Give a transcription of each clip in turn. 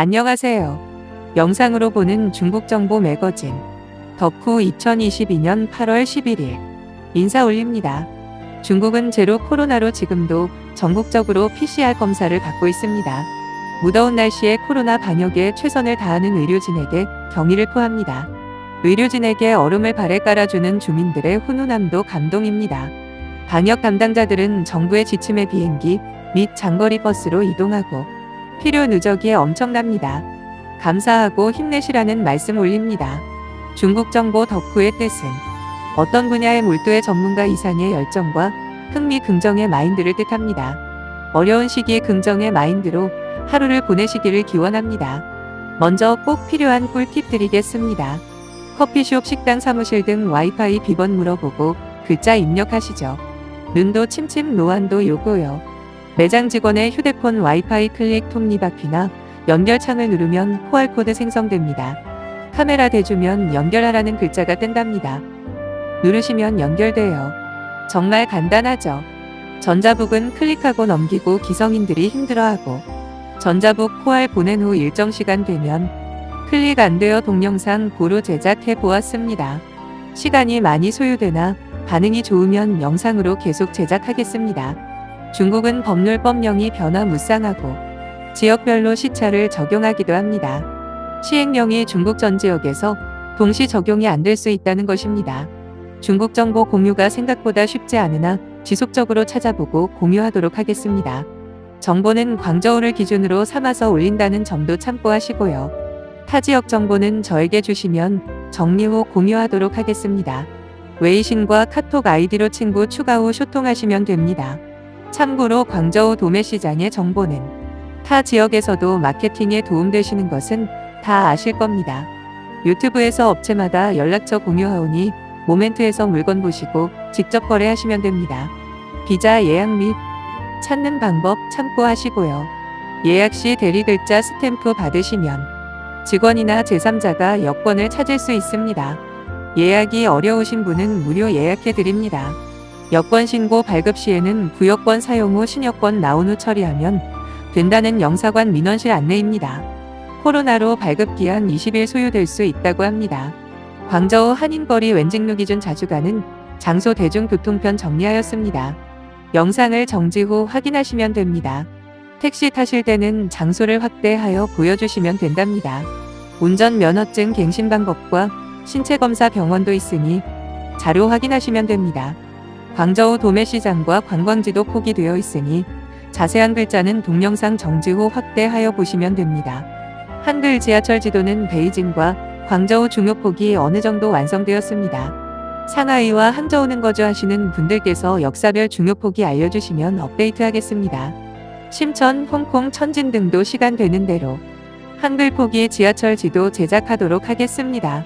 안녕하세요. 영상으로 보는 중국 정보 매거진 덕후 2022년 8월 11일 인사 올립니다. 중국은 제로 코로나로 지금도 전국적으로 PCR 검사를 받고 있습니다. 무더운 날씨에 코로나 방역에 최선을 다하는 의료진에게 경의를 표합니다. 의료진에게 얼음을 발에 깔아주는 주민들의 훈훈함도 감동입니다. 방역 담당자들은 정부의 지침에 비행기 및 장거리 버스로 이동하고 필요 누적이 엄청납니다. 감사하고 힘내시라는 말씀 올립니다. 중국 정보 덕후의 뜻은 어떤 분야의 몰두의 전문가 이상의 열정과 흥미 긍정의 마인드를 뜻합니다. 어려운 시기에 긍정의 마인드로 하루를 보내시기를 기원합니다. 먼저 꼭 필요한 꿀팁 드리겠습니다. 커피숍, 식당, 사무실 등 와이파이 비번 물어보고 글자 입력하시죠. 눈도 침침 노안도 요고요. 매장 직원의 휴대폰 와이파이 클릭 톱니바퀴나 연결창을 누르면 QR코드 생성됩니다. 카메라 대주면 연결하라는 글자가 뜬답니다. 누르시면 연결돼요. 정말 간단하죠. 전자북은 클릭하고 넘기고 기성인들이 힘들어하고 전자북 QR 보낸 후 일정 시간 되면 클릭 안 되어 동영상 고루 제작해 보았습니다. 시간이 많이 소요되나 반응이 좋으면 영상으로 계속 제작하겠습니다. 중국은 법률법령이 변화무쌍하고 지역별로 시차를 적용하기도 합니다. 시행령이 중국 전 지역에서 동시 적용이 안 될 수 있다는 것입니다. 중국 정보 공유가 생각보다 쉽지 않으나 지속적으로 찾아보고 공유하도록 하겠습니다. 정보는 광저우를 기준으로 삼아서 올린다는 점도 참고하시고요. 타 지역 정보는 저에게 주시면 정리 후 공유하도록 하겠습니다. 웨이신과 카톡 아이디로 친구 추가 후 소통하시면 됩니다. 참고로 광저우 도매시장의 정보는 타 지역에서도 마케팅에 도움되시는 것은 다 아실 겁니다. 유튜브에서 업체마다 연락처 공유하오니 모멘트에서 물건 보시고 직접 거래하시면 됩니다. 비자 예약 및 찾는 방법 참고하시고요. 예약 시 대리 글자 스탬프 받으시면 직원이나 제3자가 여권을 찾을 수 있습니다. 예약이 어려우신 분은 무료 예약해 드립니다. 여권 신고 발급 시에는 구여권 사용 후 신여권 나온 후 처리하면 된다는 영사관 민원실 안내입니다. 코로나로 발급 기한 20일 소요될 수 있다고 합니다. 광저우 한인거리 wen직루 기준 자주 가는 장소 대중교통편 정리하였습니다. 영상을 정지 후 확인하시면 됩니다. 택시 타실 때는 장소를 확대하여 보여주시면 된답니다. 운전 면허증 갱신 방법과 신체 검사 병원도 있으니 자료 확인하시면 됩니다. 광저우 도매시장과 관광지도 포기되어 있으니 자세한 글자는 동영상 정지 후 확대하여 보시면 됩니다. 한글 지하철 지도는 베이징과 광저우 중요폭이 어느 정도 완성되었습니다. 상하이와 항저우는 거주하시는 분들께서 역사별 중요폭이 알려주시면 업데이트하겠습니다. 심천, 홍콩, 천진 등도 시간 되는 대로 한글 포기 지하철 지도 제작하도록 하겠습니다.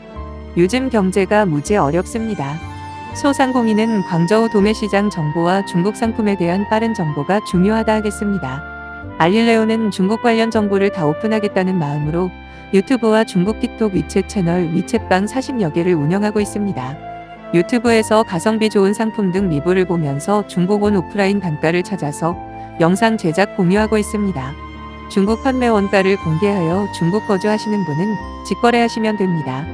요즘 경제가 무지 어렵습니다. 소상공인은 광저우 도매시장 정보와 중국 상품에 대한 빠른 정보가 중요하다 하겠습니다. 알릴레오는 중국 관련 정보를 다 오픈하겠다는 마음으로 유튜브와 중국 틱톡 위챗 채널 위챗방 40여 개를 운영하고 있습니다. 유튜브에서 가성비 좋은 상품 등 리뷰를 보면서 중국 온 오프라인 단가를 찾아서 영상 제작 공유하고 있습니다. 중국 판매 원가를 공개하여 중국 거주하시는 분은 직거래하시면 됩니다.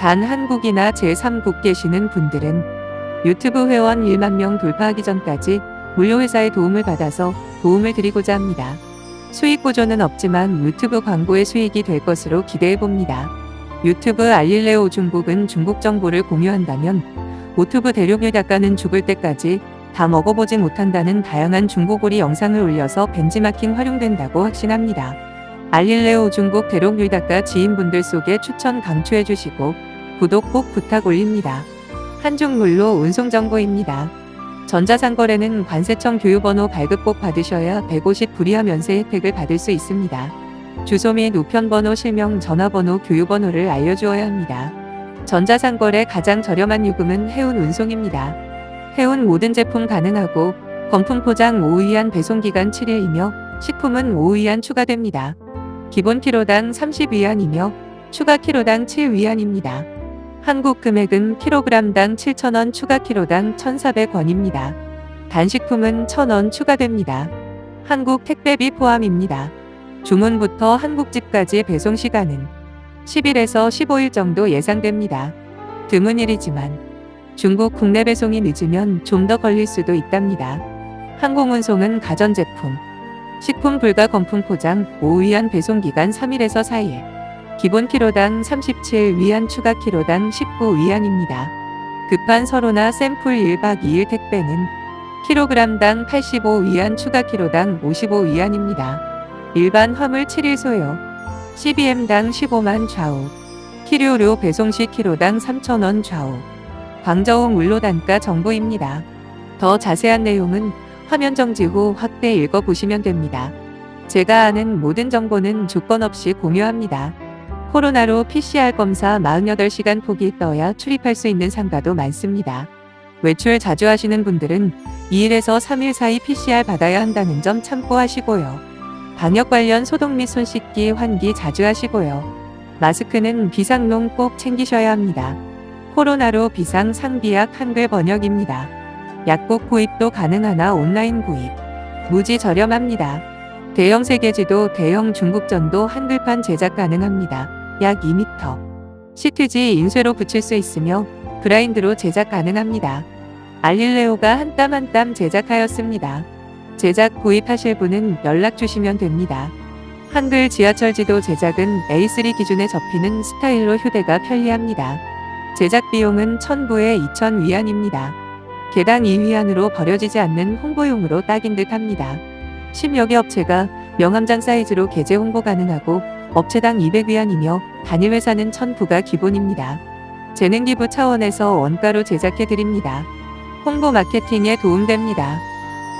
단 한국이나 제3국 계시는 분들은 유튜브 회원 1만 명 돌파하기 전까지 무료회사의 도움을 받아서 도움을 드리고자 합니다. 수익 보조는 없지만 유튜브 광고의 수익이 될 것으로 기대해 봅니다. 유튜브 알릴레오 중국은 중국 정보를 공유한다면 오튜브 대륙을 닦아는 죽을 때까지 다 먹어보지 못한다는 다양한 중국어리 영상을 올려서 벤치마킹 활용된다고 확신합니다. 알릴레오 중국 대륙 류닦아 지인분들 속에 추천 강추해 주시고 구독 꼭 부탁 올립니다. 한중물로 운송 정보입니다. 전자상거래는 관세청 교유번호 발급 꼭 받으셔야 150 불이하 면세 혜택을 받을 수 있습니다. 주소 및 우편번호, 실명, 전화번호, 교유번호를 알려주어야 합니다. 전자상거래 가장 저렴한 요금은 해운 운송입니다. 해운 모든 제품 가능하고 건품 포장 5위안 배송기간 7일이며 식품은 5위안 추가됩니다. 기본 키로당 30위안이며 추가 키로당 7위안입니다. 한국 금액은 킬로그램당 7,000원 추가 키로당 1,400원입니다. 단식품은 1,000원 추가됩니다. 한국 택배비 포함입니다. 주문부터 한국집까지 배송 시간은 10일에서 15일 정도 예상됩니다. 드문 일이지만 중국 국내 배송이 늦으면 좀 더 걸릴 수도 있답니다. 항공운송은 가전제품, 식품 불가 건품 포장 5위안 배송 기간 3일에서 4일, 기본 키로당 37 위안 추가 키로당 19 위안입니다. 급한 서로나 샘플 1박 2일 택배는 킬로그램당 85 위안 추가 키로당 55 위안입니다. 일반 화물 7일 소요, CBM당 15만 좌우, 키료료 배송 시 키로당 3,000원 좌우, 광저우 물로 단가 정보입니다. 더 자세한 내용은 화면 정지 후 확대 읽어보시면 됩니다. 제가 아는 모든 정보는 조건 없이 공유합니다. 코로나로 PCR 검사 48시간 포기 떠야 출입할 수 있는 상가도 많습니다. 외출 자주 하시는 분들은 2일에서 3일 사이 PCR 받아야 한다는 점 참고하시고요. 방역 관련 소독 및 손 씻기, 환기 자주 하시고요. 마스크는 비상용 꼭 챙기셔야 합니다. 코로나로 비상 상비약 한글 번역입니다. 약국 구입도 가능하나 온라인 구입. 무지 저렴합니다. 대형 세계지도 대형 중국전도 한글판 제작 가능합니다. 약 2m. 시트지 인쇄로 붙일 수 있으며 브라인드로 제작 가능합니다. 알릴레오가 한 땀 한 땀 제작하였습니다. 제작 구입하실 분은 연락 주시면 됩니다. 한글 지하철 지도 제작은 A3 기준에 접히는 스타일로 휴대가 편리합니다. 제작 비용은 1000부에 2000 위안입니다. 개당 2위안으로 버려지지 않는 홍보용으로 딱인 듯 합니다. 10여 개 업체가 명함장 사이즈로 게재 홍보 가능하고 업체당 200위안이며 단일 회사는 1000부가 기본입니다. 재능기부 차원에서 원가로 제작해 드립니다. 홍보 마케팅에 도움됩니다.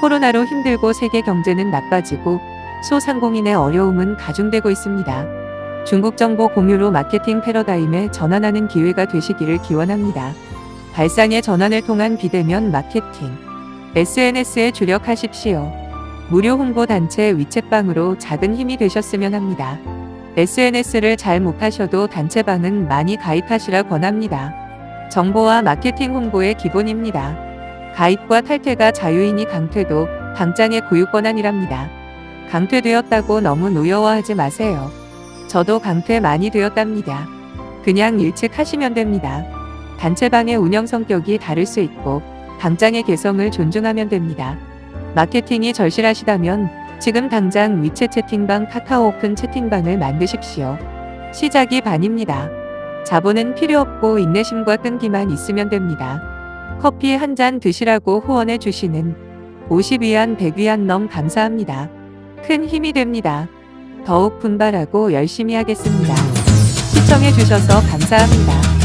코로나로 힘들고 세계 경제는 나빠지고 소상공인의 어려움은 가중되고 있습니다. 중국 정보 공유로 마케팅 패러다임에 전환하는 기회가 되시기를 기원합니다. 발상의 전환을 통한 비대면 마케팅. SNS에 주력하십시오. 무료 홍보 단체 위챗방으로 작은 힘이 되셨으면 합니다. SNS를 잘 못하셔도 단체방은 많이 가입하시라 권합니다. 정보와 마케팅 홍보의 기본입니다. 가입과 탈퇴가 자유이니 강퇴도 당장의 고유 권한이랍니다. 강퇴되었다고 너무 노여워하지 마세요. 저도 강퇴 많이 되었답니다. 그냥 일찍 하시면 됩니다. 단체방의 운영 성격이 다를 수 있고 당장의 개성을 존중하면 됩니다. 마케팅이 절실하시다면 지금 당장 위챗 채팅방 카카오 오픈 채팅방을 만드십시오. 시작이 반입니다. 자본은 필요 없고 인내심과 끈기만 있으면 됩니다. 커피 한 잔 드시라고 후원해 주시는 50위안 100위안 넘 감사합니다. 큰 힘이 됩니다. 더욱 분발하고 열심히 하겠습니다. 시청해 주셔서 감사합니다.